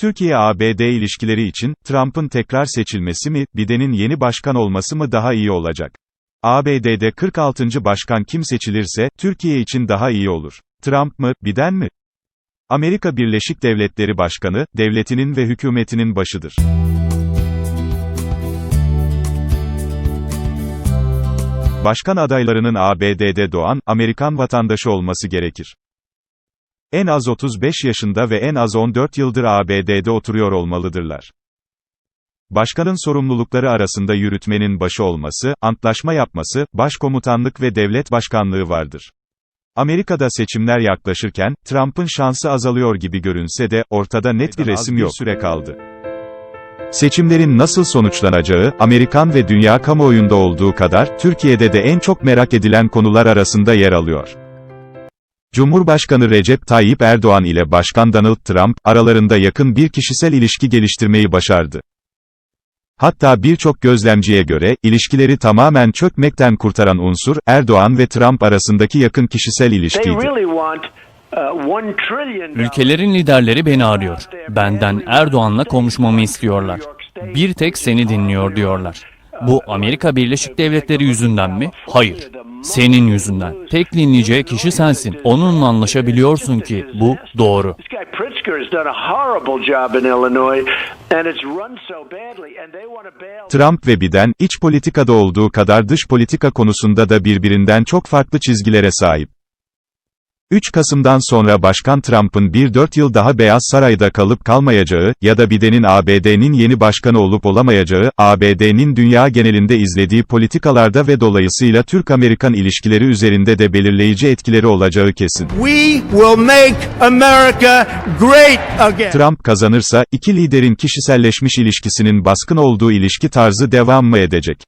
Türkiye-ABD ilişkileri için, Trump'ın tekrar seçilmesi mi, Biden'in yeni başkan olması mı daha iyi olacak? ABD'de 46. başkan kim seçilirse, Türkiye için daha iyi olur. Trump mı, Biden mi? Amerika Birleşik Devletleri Başkanı, devletinin ve hükümetinin başıdır. Başkan adaylarının ABD'de doğan, Amerikan vatandaşı olması gerekir. En az 35 yaşında ve en az 14 yıldır ABD'de oturuyor olmalıdırlar. Başkanın sorumlulukları arasında yürütmenin başı olması, antlaşma yapması, başkomutanlık ve devlet başkanlığı vardır. Amerika'da seçimler yaklaşırken, Trump'ın şansı azalıyor gibi görünse de, ortada net bir resim yok. süre kaldı. Seçimlerin nasıl sonuçlanacağı, Amerikan ve dünya kamuoyunda olduğu kadar, Türkiye'de de en çok merak edilen konular arasında yer alıyor. Cumhurbaşkanı Recep Tayyip Erdoğan ile Başkan Donald Trump, aralarında yakın bir kişisel ilişki geliştirmeyi başardı. Hatta birçok gözlemciye göre, ilişkileri tamamen çökmekten kurtaran unsur, Erdoğan ve Trump arasındaki yakın kişisel ilişkiydi. uh, Ülkelerin liderleri beni arıyor. Benden Erdoğan'la konuşmamı istiyorlar. Bir tek seni dinliyor diyorlar. Bu Amerika Birleşik Devletleri yüzünden mi? Hayır. Senin yüzünden. Tek dinleyeceği kişi sensin. Onunla anlaşabiliyorsun ki bu doğru. Trump ve Biden, iç politikada olduğu kadar dış politika konusunda da birbirinden çok farklı çizgilere sahip. 3 Kasım'dan sonra Başkan Trump'ın bir 4 yıl daha Beyaz Saray'da kalıp kalmayacağı, ya da Biden'in ABD'nin yeni başkanı olup olamayacağı, ABD'nin dünya genelinde izlediği politikalarda ve dolayısıyla Türk-Amerikan ilişkileri üzerinde de belirleyici etkileri olacağı kesin. We will make America great again. Trump kazanırsa, iki liderin kişiselleşmiş ilişkisinin baskın olduğu ilişki tarzı devam mı edecek?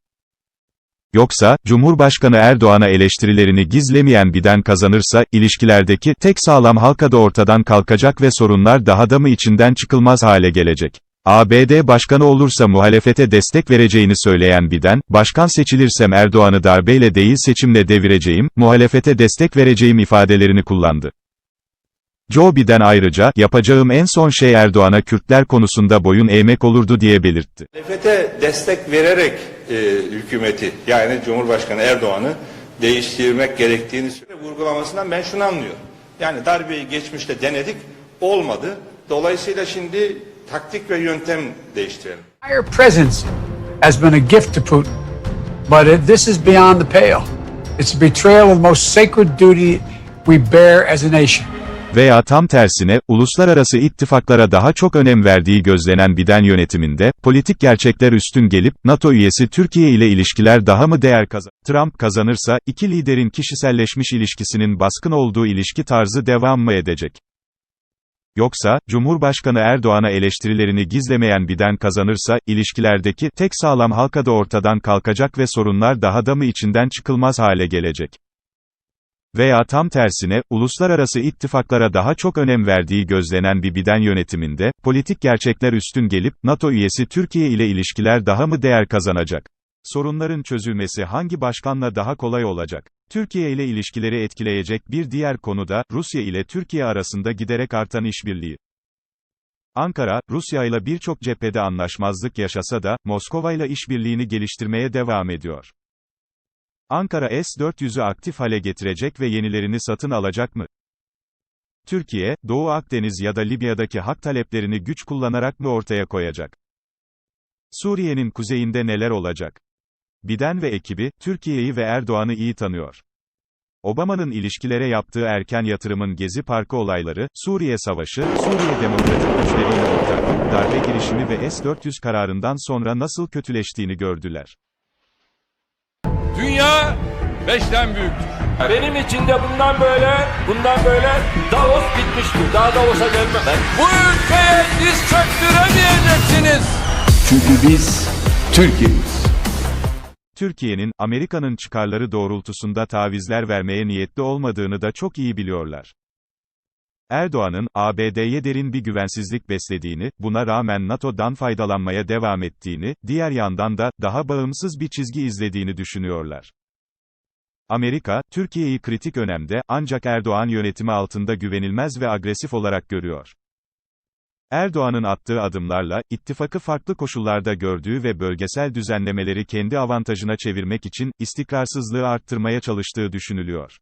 Yoksa, Cumhurbaşkanı Erdoğan'a eleştirilerini gizlemeyen Biden kazanırsa, ilişkilerdeki tek sağlam halka da ortadan kalkacak ve sorunlar daha da mı içinden çıkılmaz hale gelecek? ABD başkanı olursa muhalefete destek vereceğini söyleyen Biden, başkan seçilirsem Erdoğan'ı darbeyle değil seçimle devireceğim, muhalefete destek vereceğim ifadelerini kullandı. Joe Biden ayrıca, yapacağım en son şey Erdoğan'a Kürtler konusunda boyun eğmek olurdu diye belirtti. Muhalefete destek vererek e, hükümeti yani Cumhurbaşkanı Erdoğan'ı değiştirmek gerektiğini söyle- vurgulamasından ben şunu anlıyorum. Yani darbeyi geçmişte denedik olmadı. Dolayısıyla şimdi taktik ve yöntem değiştirelim. entire presidency has been a gift to Putin. But it, this is beyond the pale. It's a betrayal of the most sacred duty we bear as a nation. Veya tam tersine, uluslararası ittifaklara daha çok önem verdiği gözlenen Biden yönetiminde, politik gerçekler üstün gelip, NATO üyesi Türkiye ile ilişkiler daha mı değer kazan? Trump kazanırsa, iki liderin kişiselleşmiş ilişkisinin baskın olduğu ilişki tarzı devam mı edecek? Yoksa, Cumhurbaşkanı Erdoğan'a eleştirilerini gizlemeyen Biden kazanırsa, ilişkilerdeki tek sağlam halka da ortadan kalkacak ve sorunlar daha da mı içinden çıkılmaz hale gelecek? Veya tam tersine, uluslararası ittifaklara daha çok önem verdiği gözlenen bir Biden yönetiminde, politik gerçekler üstün gelip, NATO üyesi Türkiye ile ilişkiler daha mı değer kazanacak? Sorunların çözülmesi hangi başkanla daha kolay olacak? Türkiye ile ilişkileri etkileyecek bir diğer konu da, Rusya ile Türkiye arasında giderek artan işbirliği. Ankara, Rusya ile birçok cephede anlaşmazlık yaşasa da, Moskova ile işbirliğini geliştirmeye devam ediyor. Ankara S-400'ü aktif hale getirecek ve yenilerini satın alacak mı? Türkiye, Doğu Akdeniz ya da Libya'daki hak taleplerini güç kullanarak mı ortaya koyacak? Suriye'nin kuzeyinde neler olacak? Biden ve ekibi, Türkiye'yi ve Erdoğan'ı iyi tanıyor. Obama'nın ilişkilere yaptığı erken yatırımın Gezi Parkı olayları, Suriye Savaşı, Suriye Demokratik Güçleriyle ortaklık, darbe girişimi ve S-400 kararından sonra nasıl kötüleştiğini gördüler. Dünya beşten büyüktür. Benim için de bundan böyle, bundan böyle Davos bitmiştir. Daha Davos'a gelmem. Ben Bu ülkeye diz çöktüremeyeceksiniz. Çünkü biz Türkiye'yiz. Türkiye'nin, Amerika'nın çıkarları doğrultusunda tavizler vermeye niyetli olmadığını da çok iyi biliyorlar. Erdoğan'ın, ABD'ye derin bir güvensizlik beslediğini, buna rağmen NATO'dan faydalanmaya devam ettiğini, diğer yandan da, daha bağımsız bir çizgi izlediğini düşünüyorlar. Amerika, Türkiye'yi kritik önemde, ancak Erdoğan yönetimi altında güvenilmez ve agresif olarak görüyor. Erdoğan'ın attığı adımlarla, ittifakı farklı koşullarda gördüğü ve bölgesel düzenlemeleri kendi avantajına çevirmek için, istikrarsızlığı arttırmaya çalıştığı düşünülüyor.